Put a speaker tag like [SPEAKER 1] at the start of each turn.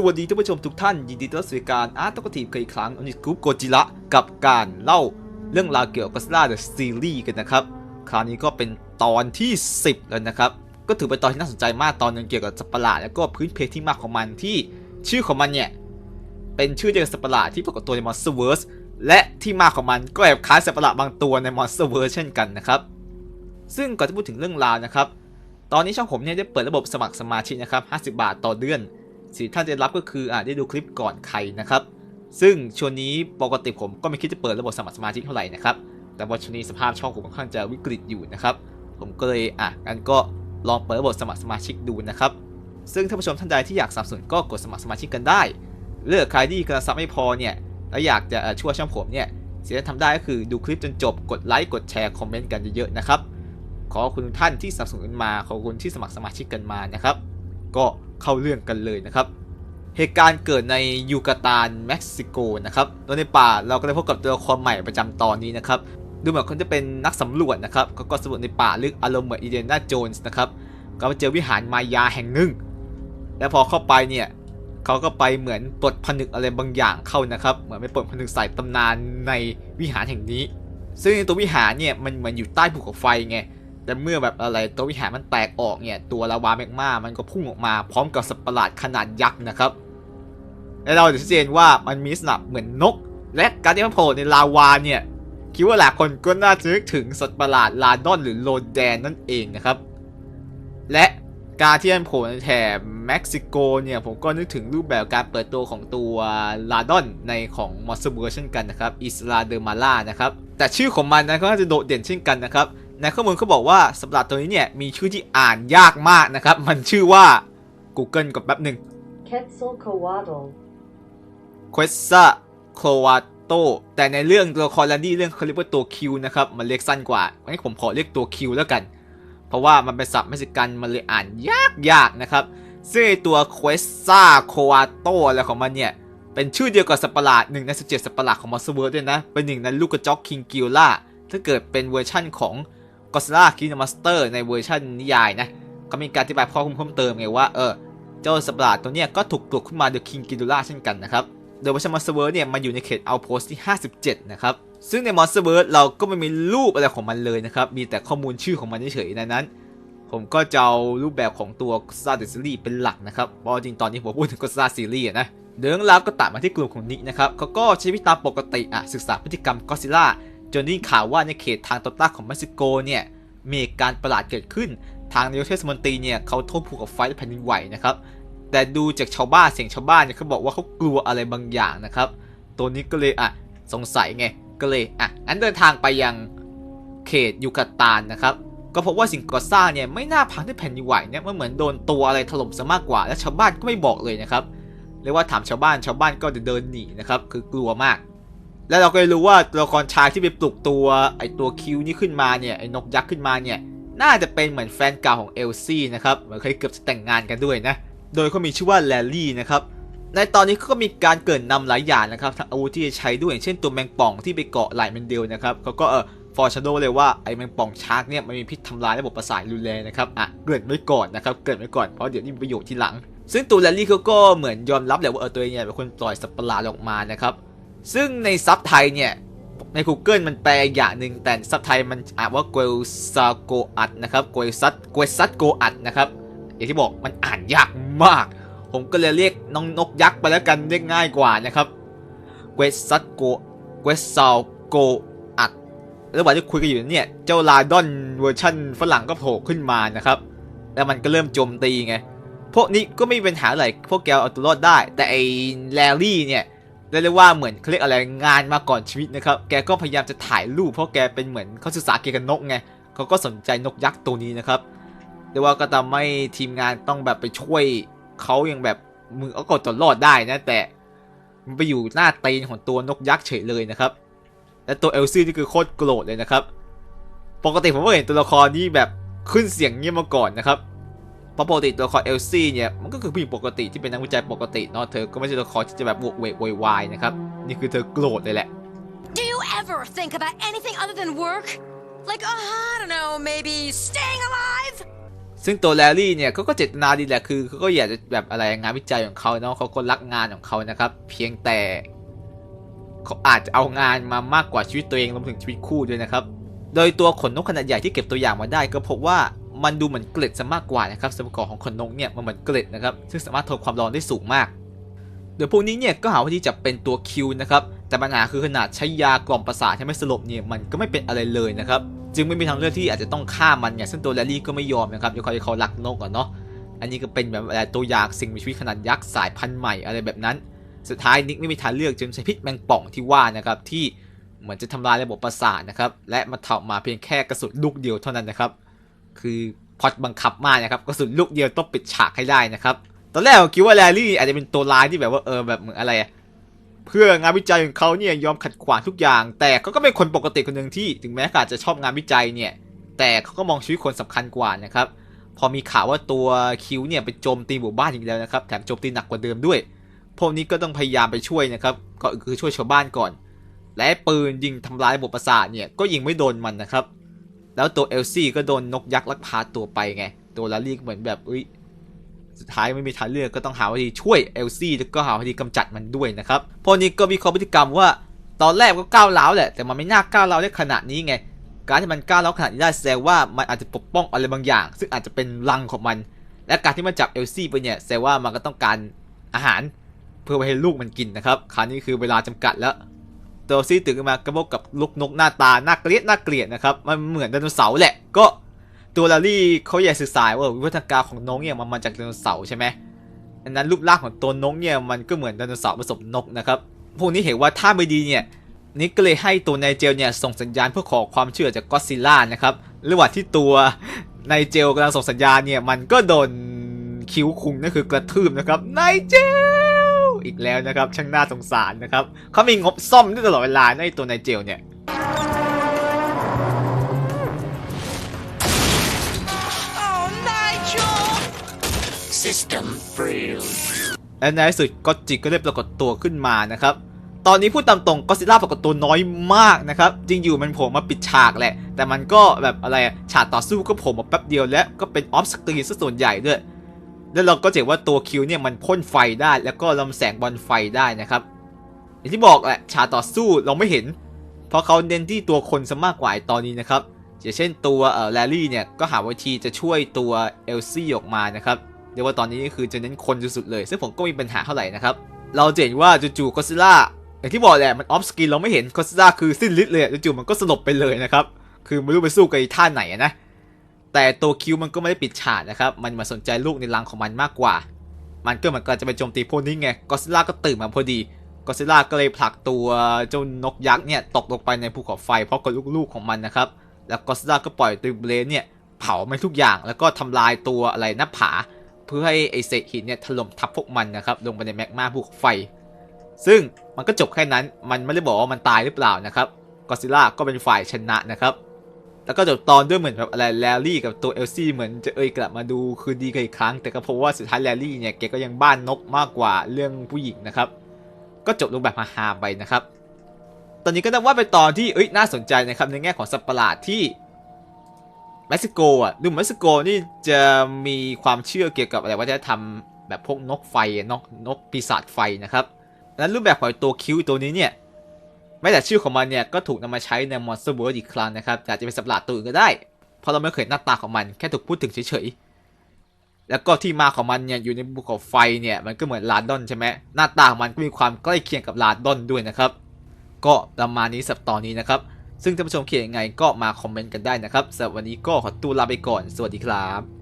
[SPEAKER 1] สวัสดีท่านผู้ชมทุกท่าน ยินดีต้อนรับสู่การอาร์ตตกทีมอีกครั้งอันนี้กรุ๊ปโกจิระกับการเล่าเรื่องราวเกี่ยวกับก็สลาเดอะซีรีส์กันนะครับ คราวนี้ก็เป็นตอนที่ 10 แล้วนะครับ ก็ถือเป็นตอนที่น่าสนใจมากตอนนึงเกี่ยวกับสัตว์ประหลาดแล้วก็พื้นเพที่มาของมันที่ชื่อของมันเนี่ย เป็นชื่อเดียวกับสัตว์ประหลาดที่ปรากฏตัวใน Monsterverse และที่มาของมันก็แอบคล้ายสัตว์ประหลาดบางตัวใน Monsterverse เช่นกันนะครับซึ่งก่อนจะพูดถึงเรื่องราวนะครับตอนนี้ช่องผมเนี่ยได้เปิดระบบสมัครสมาชิกนะครับ 50 บาทต่อเดือน สิ่งท่านจะรับก็คืออ่าได้ดูคลิปก่อนใครนะครับ ซึ่งช่วงนี้ปกติผมก็ไม่คิดจะเปิดระบบสมัครสมาชิกเท่าไหร่นะครับ แต่ว่าช่วงนี้สภาพช่องผมค่อนข้างจะวิกฤตอยู่นะครับ ผมก็เลยอะงั้นก็ลองเปิดระบบสมัครสมาชิกดูนะครับ ซึ่งท่านผู้ชมท่านใดที่อยากสนับสนุนก็กดสมัครสมาชิกกันได้ เลือกใครที่กระซับไม่พอเนี่ยแล้วอยากจะอ่อช่วยช่องผมเนี่ยสิ่งที่ทำได้ก็คือดูคลิปจนจบกดไลค์กดแชร์คอมเมนต์กันเยอะๆนะครับขอบคุณท่านที่สนับสนุนมาขอบคุณที่สมัครสมาชิกกันมานะครับ ก็ เข้าเรื่องกันเลยนะครับ เหตุการณ์เกิดในยูกาตานเม็กซิโกนะครับโดยในป่าเราก็ได้พบกับตัวละครใหม่ประจำตอนนี้นะครับดูเหมือนเขาจะเป็นนักสำรวจนะครับเขาก็สำรวจในป่าลึกอารมณ์เหมือนอีเดน่าโจนส์นะครับก็ไปเจอวิหารมายาแห่งหนึ่ง แล้วพอเข้าไปเนี่ยเขาก็ไปเหมือนปลดผนึกอะไรบางอย่างเข้านะครับ เหมือนไปปลดผนึกใส่ตำนานในวิหารแห่งนี้ ซึ่งในตัววิหารเนี่ยมันเหมือนอยู่ใต้ภูเขาไฟไง แต่เมื่อแบบอะไรตัววิหารมันแตกออกเนี่ย ตัวลาวาแมกมามันก็พุ่งออกมาพร้อมกับสัตว์ประหลาดขนาดยักษ์นะครับ และเราจะชัดเจนว่ามันมีลักษณะเหมือนนก และการที่มันโผล่ในลาวาเนี่ยคิดว่าหลายคนก็น่าจะนึกถึงสัตว์ประหลาดลาดอนหรือโลแดนนั่นเองนะครับ และการที่มันโผล่ในแถบเม็กซิโกเนี่ยผมก็นึกถึงรูปแบบการเปิดตัวของตัวลาดอนในของมอสเบอร์เช่นกันนะครับอิสลาเดอมาล่านะครับแต่ชื่อของมันนะก็น่าจะโดดเด่นเช่นกันนะครับ ในข้อมูลเขาบอกว่าสัตว์ประหลาดตัวนี้เนี่ยมีชื่อที่อ่านยากมากนะครับ มันชื่อว่า Google กับแป๊บหนึ่ง
[SPEAKER 2] Quetzalcoatl.
[SPEAKER 1] เควซาโครวาโตแต่ในเรื่องตัวละครแลนดี้เรื่องเขาเรียกว่าตัวคิวนะครับ มันเรียกสั้นกว่างั้นผมขอเรียกตัวคิวแล้วกัน เพราะว่ามันเป็นศัพท์เม็กซิกันมันเลยอ่านยากยากๆนะครับ ซึ่งไอ้ตัวเควซาโควาโตอะไรของมันเนี่ยเป็นชื่อเดียวกับสัตว์ประหลาดหนึ่งใน 17 สัตว์ประหลาดของมอสเวิร์ดด้วยนะ เป็นหนึ่งในลูกกระจอกคิงกิลล่าถ้าเกิดเป็นเวอร์ชั่นของ กอสล่าคิงมาสเตอร์ในเวอร์ชันนิยายนะก็มีการอธิบายข้อมูลเพิ่มเติมไงว่าเออเจ้าสัตว์ประหลาดตัวเนี้ยก็ถูกปลุกขึ้นมาโดยคิงกิดูล่าเช่นกันนะครับโดยวัชมอนสเตอร์เวิร์ดเนี่ยมันอยู่ในเขตเอาโพสที่ 57 นะครับ ซึ่งในมอนสเตอร์เวิร์ดเราก็ไม่มีรูปอะไรของมันเลยนะครับ มีแต่ข้อมูลชื่อของมันเฉยๆดังนั้น ผมก็จะเอารูปแบบของตัวกซาเดซีรีเป็นหลักนะครับ เพราะจริงตอนนี้ผมพูดถึงก็ซาซีรีส์นะเรื่องราวก็ตัดมาที่กลุ่มของนิกนะครับเขาก็ใช้วิธีตามปกติอะศึกษาพฤติกรรมก็ซิล่า จนได้ข่าวว่าในเขตทางตอนใต้ของเม็กซิโกเนี่ยมีการประหลาดเกิดขึ้น ทางนายกเทศมนตรีเนี่ยเขาโทษภูเขาไฟและแผ่นดินไหวนะครับ แต่ดูจากชาวบ้านเสียงชาวบ้านเนี่ยเขาบอกว่าเขากลัวอะไรบางอย่างนะครับ ตัวนี้ก็เลยอะสงสัยไงก็เลยอะงั้นเดินทางไปยังเขตยูกาตานนะครับ ก็พบว่าสิ่งก่อสร้างเนี่ยไม่น่าพังด้วยแผ่นดินไหวเนี่ยมันเหมือนโดนตัวอะไรถล่มซะมากกว่า และชาวบ้านก็ไม่บอกเลยนะครับเรียกว่าถามชาวบ้านชาวบ้านก็จะเดินหนีนะครับคือกลัวมาก แล้วเราก็รู้ว่าตัวละครชายที่ไปปลุกตัวไอตัวคิวนี่ขึ้นมาเนี่ยไอนกยักษ์ขึ้นมาเนี่ยน่าจะเป็นเหมือนแฟนเก่าของเอลซี่นะครับเหมือนเคยเกือบจะแต่งงานกันด้วยนะ โดยเขามีชื่อว่าแลลี่นะครับในตอนนี้เขาก็มีการเกรินนำหลายอย่างนะครับทั้งอาวุธที่จะใช้ด้วยอย่างเช่นตัวแมงป่องที่ไปเกาะไหล่แมนเดลนะครับเขาก็เออฟอร์ชโดเลยว่าไอแมงป่องชาร์กเนี่ยมันมีพิษทำลายระบบประสาทรุนแรงนะครับอะเกรินไว้ก่อนนะครับเกรินไว้ก่อนเพราะเดี๋ยวนี่ประโยชน์ทีหลัง ซึ่งตัวแลลี่เขาก็เหมือนยอมรับแหละว่าเออตัวเองเนี่ยเป็นคนปล่อยสัตว์ประหลาดออกมานะครับ ซึ่งในซับไทยเนี่ยใน Google มันแปลอย่างหนึ่งแต่ซับไทยมันอ่านว่า g u e l s a g o a t นะครับ g u e l s a t g u e l s a t g o a t นะครับอย่างที่บอกมันอ่านยากมาก ผมก็เลยเรียกน้องนกยักษ์ไปแล้วกันเรียกง่ายกว่านะครับ g u e l s a t g o g u e l s a g o a t ระหว่างที่คุยกันอยู่เนี่ยเจ้าลาดอนเวอร์ชั่นฝรั่งก็โผล่ขึ้นมานะครับแล้วมันก็เริ่มโจมตีไงพวกนี้ก็ไม่มีปัญหาอะไรพวกแกเอาตัวรอดได้ แต่ไอ้แลลี่เนี่ย เรียกว่าเหมือนเขาเรียกอะไรงานมาก่อนชีวิตนะครับ แกก็พยายามจะถ่ายรูปเพราะแกเป็นเหมือนเขาศึกษาเกี่ยวกับนกไงเขาก็สนใจนกยักษ์ตัวนี้นะครับแต่ว่าก็ทำให้ทีมงานต้องแบบไปช่วยเขายังแบบมึงเอากดตัวรอดได้นะ แต่มันไปอยู่หน้าตีนของตัวนกยักษ์เฉยเลยนะครับ และตัวเอลซี่นี่คือโคตรโกรธเลยนะครับ ปกติผมก็เห็นตัวละครนี้แบบขึ้นเสียงเงียบมาก่อนนะครับ เพราะปกติตัวละครเอลซี่เนี่ยมันก็คือผู้หญิงปกติที่เป็นนักวิจัยปกติเนาะเธอก็ไม่ใช่ตัวละครที่จะแบบโวกเวกโวยวายนะครับนี่คือเธอโกรธเลยแหละ
[SPEAKER 3] Do you ever think about anything other than work? Like, uh, I don't know, maybe staying alive?
[SPEAKER 1] ซึ่งตัวแลลี่เนี่ยเขาก็เจตนาดีแหละคือเขาก็อยากจะแบบอะไรงานวิจัยของเขาเนาะเขาก็รักงานของเขานะครับ เพียงแต่เขาอาจจะเอางานมามากกว่าชีวิตตัวเองรวมถึงชีวิตคู่ด้วยนะครับ โดยตัวขนนกขนาดใหญ่ที่เก็บตัวอย่างมาได้ก็พบว่า มันดูเหมือนเกล็ดซะมากกว่านะครับส่วนประกอบของขนนกเนี่ยมันเหมือนเกล็ดนะครับซึ่งสามารถทนความร้อนได้สูงมาก โดยพวกนี้เนี่ยก็หาว่าที่จะเป็นตัวคิวนะครับแต่ปัญหาคือขนาดใช้ยากล่อมประสาทให้ไม่สลบเนี่ยมันก็ไม่เป็นอะไรเลยนะครับจึงไม่มีทางเลือกที่อาจจะต้องฆ่ามันเนี่ยซึ่งตัวแรลลี่ก็ไม่ยอมนะครับด้วยความที่เขารักนกอะเนาะอันนี้ก็เป็นแบบอะไรตัวอย่างสิ่งมีชีวิตขนาดยักษ์สายพันธุ์ใหม่อะไรแบบนั้น สุดท้ายนิกไม่มีทางเลือกจึงใช้พิษแมงป่องที่ว่านะครับที่เหมือนจะทำลายระบบประสาทนะครับและมาถามาเพียงแค่กระสุนลูกเดียวเท่านั้นนะครับ คือพอดบังคับมากนะครับกระสุนลูกเดียวต้องปิดฉากให้ได้นะครับ ตอนแรกผมคิดว่าแลลี่อาจจะเป็นตัวร้ายที่แบบว่าเออแบบเหมือนอะไร เพื่องานวิจัยของเขาเนี่ยยอมขัดขวางทุกอย่าง แต่เขาก็เป็นคนปกติคนหนึ่งที่ถึงแม้อาจจะชอบงานวิจัยเนี่ย แต่เขาก็มองชีวิตคนสำคัญกว่านะครับ พอมีข่าวว่าตัวคิวเนี่ยไปโจมตีหมู่บ้านอีกแล้วนะครับแถมโจมตีหนักกว่าเดิมด้วย พวกนี้ก็ต้องพยายามไปช่วยนะครับก็คือช่วยชาวบ้านก่อน และปืนยิงทำลายระบบประสาทเนี่ยก็ยิงไม่โดนมันนะครับ แล้วตัวเอลซี่ก็โดนนกยักษ์ลักพาตัวไปไง ตัวลาลี่ก็เหมือนแบบเอ้ยสุดท้ายไม่มีทางเลือกก็ต้องหาวิธีช่วยเอลซี่แล้วก็หาวิธีกำจัดมันด้วยนะครับพวกนี้ก็วิเคราะห์พฤติกรรมว่า ตอนแรกก็ก้าวร้าวแหละ แต่มันไม่น่าก้าวร้าวได้ขนาดนี้ไง การที่มันก้าวร้าวขนาดนี้ได้แสดงว่ามันอาจจะปกป้องอะไรบางอย่าง ซึ่งอาจจะเป็นรังของมัน และการที่มันจับเอลซี่ไปเนี่ยแสดงว่ามันก็ต้องการอาหาร เพื่อไปให้ลูกมันกินนะครับคราวนี้คือเวลาจำกัดแล้ว ตัวซี่ตื่นขึ้นมากระบอกกับลูกนกหน้าตาน่าเกลียดน่าเกลียดนะครับ มันเหมือนไดโนเสาร์แหละ ก็ตัวลารี่เขาอยากศึกษาว่าวิวัฒนาการของนกเนี่ยมันมาจากไดโนเสาร์ใช่ไหมอันนั้นรูปร่างของตัวนกเนี่ยมันก็เหมือนไดโนเสาร์ผสมนกนะครับพวกนี้เห็นว่าถ้าไม่ดีเนี่ยนิกก็เลยให้ตัวนายเจลเนี่ยส่งสัญญาณเพื่อขอความช่วยเหลือจากก็อดซิลล่านะครับระหว่างที่ตัวนายเจลกำลังส่งสัญญาณเนี่ยมันก็โดนคิ้วคุงนั่นคือกระทืบนะครับนายเจล อีกแล้วนะครับ ช่างน่าสงสารนะครับเขามีงบซ่อมด้วยตลอดเวลาในะไอ้ตัวนายเจลเนี่ย
[SPEAKER 3] Oh, Nigel!
[SPEAKER 4] System failed.
[SPEAKER 1] และในที่สุดก็จิก็ได้ปรากฏตัวขึ้นมานะครับ ตอนนี้พูดตามตรงก็ซิล่าปรากฏตัวน้อยมากนะครับ จริงอยู่มันโผล่มาปิดฉากแหละ แต่มันก็แบบอะไรอะฉากต่อสู้ก็โผล่มาแป๊บเดียวและก็เป็นออฟสกรีนซะส่วนใหญ่ด้วย แล้วเราก็จะเห็นว่าตัวคิวเนี่ยมันพ่นไฟได้แล้วก็ลำแสงบอลไฟได้นะครับ อย่างที่บอกแหละฉากต่อสู้เราไม่เห็น เพราะเขาเน้นที่ตัวคนซะมากกว่าตอนนี้นะครับอย่างเช่นตัวเอ่อแลลี่เนี่ยก็หาวิธีจะช่วยตัวเอลซี่ออกมานะครับเรียกว่าตอนนี้คือจะเน้นคนสุดๆเลย ซึ่งผมก็มีปัญหาเท่าไหร่นะครับ เราเห็นว่าจู่ๆก็ซิล่าอย่างที่บอกแหละมันออฟสกินเราไม่เห็นก็ซิล่าคือสิ้นฤทธิ์เลยจู่ๆมันก็สลบไปเลยนะครับคือไม่รู้ไปสู้กับท่าไหนนะ แต่ตัวคิวมันก็ไม่ได้ปิดฉากนะครับ มันมาสนใจลูกในรังของมันมากกว่า มันก็เหมือนกันจะไปโจมตีพวกนี้ไง ก็ซิล่าก็ตื่นมาพอดี ก็ซิล่าก็เลยผลักตัวเจ้านกยักษ์เนี่ยตกลงไปในภูเขาไฟเพราะกับลูกๆของมันนะครับ แล้วก็ซิล่าก็ปล่อยตัวเบลนเนี่ยเผามันทุกอย่าง แล้วก็ทำลายตัวอะไรหน้าผา เพื่อให้ไอเศษหินเนี่ยถล่มทับพวกมันนะครับลงไปในแมกมาภูเขาไฟ ซึ่งมันก็จบแค่นั้น มันไม่ได้บอกว่ามันตายหรือเปล่านะครับก็ซิล่าก็เป็นฝ่ายชนะนะครับ แล้วก็จบตอนด้วยเหมือนแบบอะไรแลลี่กับตัวเอลซี่เหมือนจะเอ่ยกลับมาดูคืนดีกันอีกครั้ง แต่ก็พบว่าสุดท้ายแลลี่เนี่ยแกก็ยังบ้านนกมากกว่าเรื่องผู้หญิงนะครับ ก็จบลงแบบฮาๆไปนะครับ ตอนนี้ก็นับว่าเป็นตอนที่เอ้ยน่าสนใจนะครับในแง่ของสัตว์ประหลาดที่เม็กซิโกอะดูเหมือนเม็กซิโกนี่จะมีความเชื่อเกี่ยวกับอะไรวัฒนธรรมแบบพวกนกไฟนกนกปีศาจไฟนะครับ และรูปแบบของตัวคิวตัวนี้เนี่ย ม้แต่ชื่อของมันเนี่ยก็ถูกนำมาใช้ในมอนสเตอร์เวิร์อีกครั้งนะครับอาจจะเป็นสัตว์ประหลาดตัวอื่นก็ได้ เพราะเราไม่เคยหน้าตาของมันแค่ถูกพูดถึงเฉยๆ แล้วก็ที่มาของมันเนี่ยอยู่ในภูเขาไฟเนี่ยมันก็เหมือนลาดอนใช่ไหมหน้าตาของมันก็มีความใกล้เคียงกับลาดอนด้วยนะครับ ก็ประมาณนี้สับตอนนี้นะครับ ซึ่งท่านผู้ชมคิดยังไงก็มาคอมเมนต์กันได้นะครับสำหรับวันนี้ก็ขอตัวลาไปก่อน สวัสดีครับ